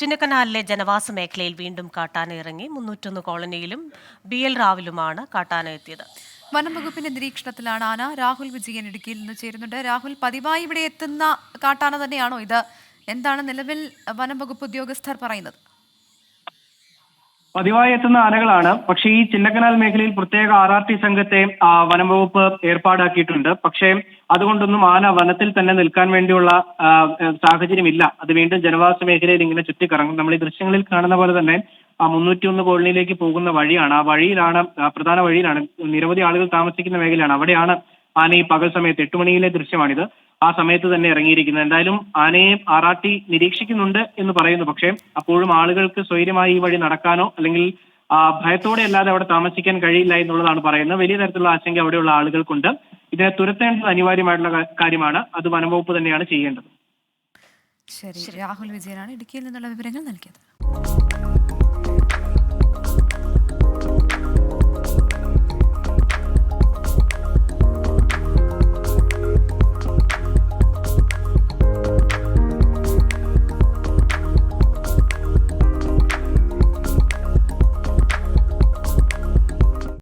ചിന്നക്കനാലിലെ ജനവാസ മേഖലയിൽ വീണ്ടും കാട്ടാന ഇറങ്ങി മുന്നൂറ്റൊന്ന് കോളനിയിലും ബി എൽ റാവിലുമാണ് കാട്ടാന എത്തിയത് വനം വകുപ്പിന്റെ നിരീക്ഷണത്തിലാണ് ആന രാഹുൽ വിജയൻ ഇടുക്കിയിൽ നിന്ന് ചേരുന്നുണ്ട്. രാഹുൽ പതിവായി ഇവിടെ എത്തുന്ന കാട്ടാന തന്നെയാണോ ഇത്? എന്താണ് നിലവിൽ വനം വകുപ്പ് ഉദ്യോഗസ്ഥർ പറയുന്നത്? പതിവായി എത്തുന്ന ആനകളാണ്. പക്ഷേ ഈ ചിന്നക്കനാൽ മേഖലയിൽ പ്രത്യേക ആർ ആർ ടി സംഘത്തെ വനംവകുപ്പ് വനം വകുപ്പ് ഏർപ്പാടാക്കിയിട്ടുണ്ട്. പക്ഷേ അതുകൊണ്ടൊന്നും ആന വനത്തിൽ തന്നെ നിൽക്കാൻ വേണ്ടിയുള്ള സാഹചര്യം സാഹചര്യമില്ല. അത് വീണ്ടും ജനവാസ മേഖലയിൽ ഇങ്ങനെ ചുറ്റിക്കറങ്ങും. നമ്മൾ ഈ ദൃശ്യങ്ങളിൽ കാണുന്ന പോലെ തന്നെ ആ മുന്നൂറ്റി ഒന്ന് കോളനിയിലേക്ക് പോകുന്ന വഴിയാണ്. ആ വഴിയിലാണ് പ്രധാന വഴിയിലാണ്. നിരവധി ആളുകൾ താമസിക്കുന്ന മേഖലയാണ്. അവിടെയാണ് ആന ഈ പകൽ സമയത്ത് എട്ട് മണിയിലെ ദൃശ്യമാണിത്. ആ സമയത്ത് തന്നെ ഇറങ്ങിയിരിക്കുന്നത്. എന്തായാലും ആനയെ ആർ നിരീക്ഷിക്കുന്നുണ്ട് എന്ന് പറയുന്നു. പക്ഷേ അപ്പോഴും ആളുകൾക്ക് സ്വൈര്യമായി ഈ വഴി നടക്കാനോ അല്ലെങ്കിൽ ഭയത്തോടെ അല്ലാതെ അവിടെ താമസിക്കാൻ കഴിയില്ല എന്നുള്ളതാണ് പറയുന്നത്. വലിയ തരത്തിലുള്ള ആശങ്ക അവിടെയുള്ള ആളുകൾക്കുണ്ട്. ഇതിനെ തുരത്തേണ്ടത് അനിവാര്യമായിട്ടുള്ള കാര്യമാണ്. അത് വനംവകുപ്പ് തന്നെയാണ് ചെയ്യേണ്ടത്. ശരി. രാഹുൽ വിജയനാണ് ഇടുക്കിയിൽ നിന്നുള്ള വിവരങ്ങൾ നൽകിയത്.